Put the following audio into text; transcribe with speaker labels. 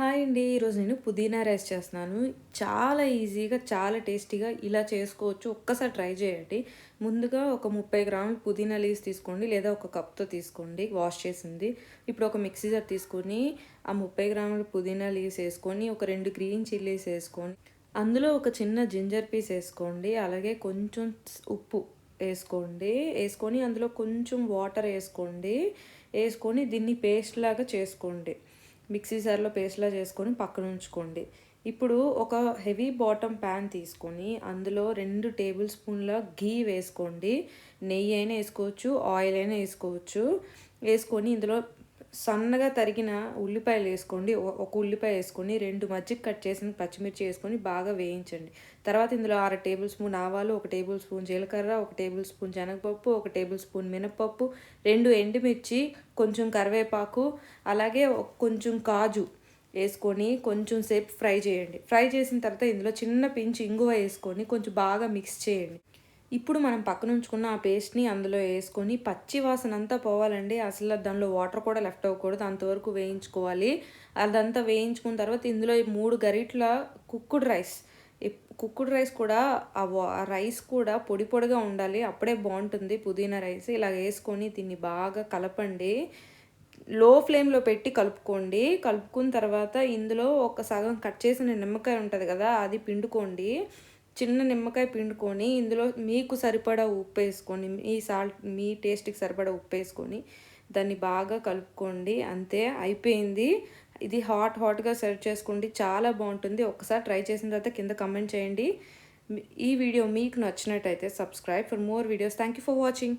Speaker 1: Hi అండి. ఈరోజు నేను పుదీనా రైస్ చేస్తున్నాను. చాలా ఈజీగా చాలా టేస్టీగా ఇలా చేసుకోవచ్చు. ఒక్కసారి ట్రై చేయండి. ముందుగా ఒక ముప్పై గ్రాములు పుదీనా లీవ్స్ తీసుకోండి లేదా ఒక కప్తో తీసుకోండి వాష్ చేసింది. ఇప్పుడు ఒక మిక్సీ జార్ తీసుకొని ఆ ముప్పై గ్రాములు పుదీనా లీవ్స్ వేసుకొని ఒక రెండు గ్రీన్ చిల్లీస్ వేసుకొని అందులో ఒక చిన్న జింజర్ పీస్ వేసుకోండి. అలాగే కొంచెం ఉప్పు వేసుకోండి. వేసుకొని అందులో కొంచెం వాటర్ వేసుకోండి. వేసుకొని దీన్ని పేస్ట్ లాగా చేసుకోండి. మిక్సీ జార్లో పేస్ట్లా చేసుకొని పక్కన ఉంచుకోండి. ఇప్పుడు ఒక హెవీ బాటమ్ ప్యాన్ తీసుకొని అందులో రెండు టేబుల్ స్పూన్ల ఘీ వేసుకోండి. నెయ్యి అయినా వేసుకోవచ్చు ఆయిల్ అయినా వేసుకోవచ్చు. వేసుకొని ఇందులో సన్నగా తరిగిన ఉల్లిపాయలు వేసుకోండి. ఒక ఉల్లిపాయ వేసుకొని రెండు మజ్జిగ కట్ చేసిన పచ్చిమిర్చి వేసుకొని బాగా వేయించండి. తర్వాత ఇందులో అర టేబుల్ స్పూన్ ఆవాలు ఒక టేబుల్ స్పూన్ జీలకర్ర ఒక టేబుల్ స్పూన్ శనగపప్పు ఒక టేబుల్ స్పూన్ మినపప్పు రెండు ఎండుమిర్చి కొంచెం కరివేపాకు అలాగే కొంచెం కాజు వేసుకొని కొంచెం సేపు ఫ్రై చేయండి. ఫ్రై చేసిన తర్వాత ఇందులో చిన్న పించి ఇంగువ వేసుకొని కొంచెం బాగా మిక్స్ చేయండి. ఇప్పుడు మనం పక్కన ఉంచుకున్న ఆ పేస్ట్ని అందులో వేసుకొని పచ్చి వాసన అంతా పోవాలండి. అసలు దానిలో వాటర్ కూడా లెఫ్ట్ అవ్వకూడదు. అంతవరకు వేయించుకోవాలి. అదంతా వేయించుకున్న తర్వాత ఇందులో మూడు గరిట్ల కుక్కుడ్ రైస్. కుక్కుడ్ రైస్ కూడా ఆ రైస్ కూడా పొడి పొడిగా ఉండాలి. అప్పుడే బాగుంటుంది పుదీనా రైస్. ఇలా వేసుకొని దీన్ని బాగా కలపండి. లో ఫ్లేమ్లో పెట్టి కలుపుకోండి. కలుపుకున్న తర్వాత ఇందులో ఒక సగం కట్ చేసిన నిమ్మకాయ ఉంటుంది కదా అది పిండుకోండి. చిన్న నిమ్మకాయ పిండుకొని ఇందులో మీకు సరిపడా ఉప్పు వేసుకొని మీ సాల్ట్ మీ టేస్ట్కి సరిపడా ఉప్పు వేసుకొని దాన్ని బాగా కలుపుకోండి. అంతే అయిపోయింది. ఇది హాట్ హాట్గా సర్వ్ చేసుకోండి చాలా బాగుంటుంది. ఒకసారి ట్రై చేసిన తర్వాత కింద కమెంట్ చేయండి. ఈ వీడియో మీకు నచ్చినట్టయితే subscribe for more videos. Thank you for watching.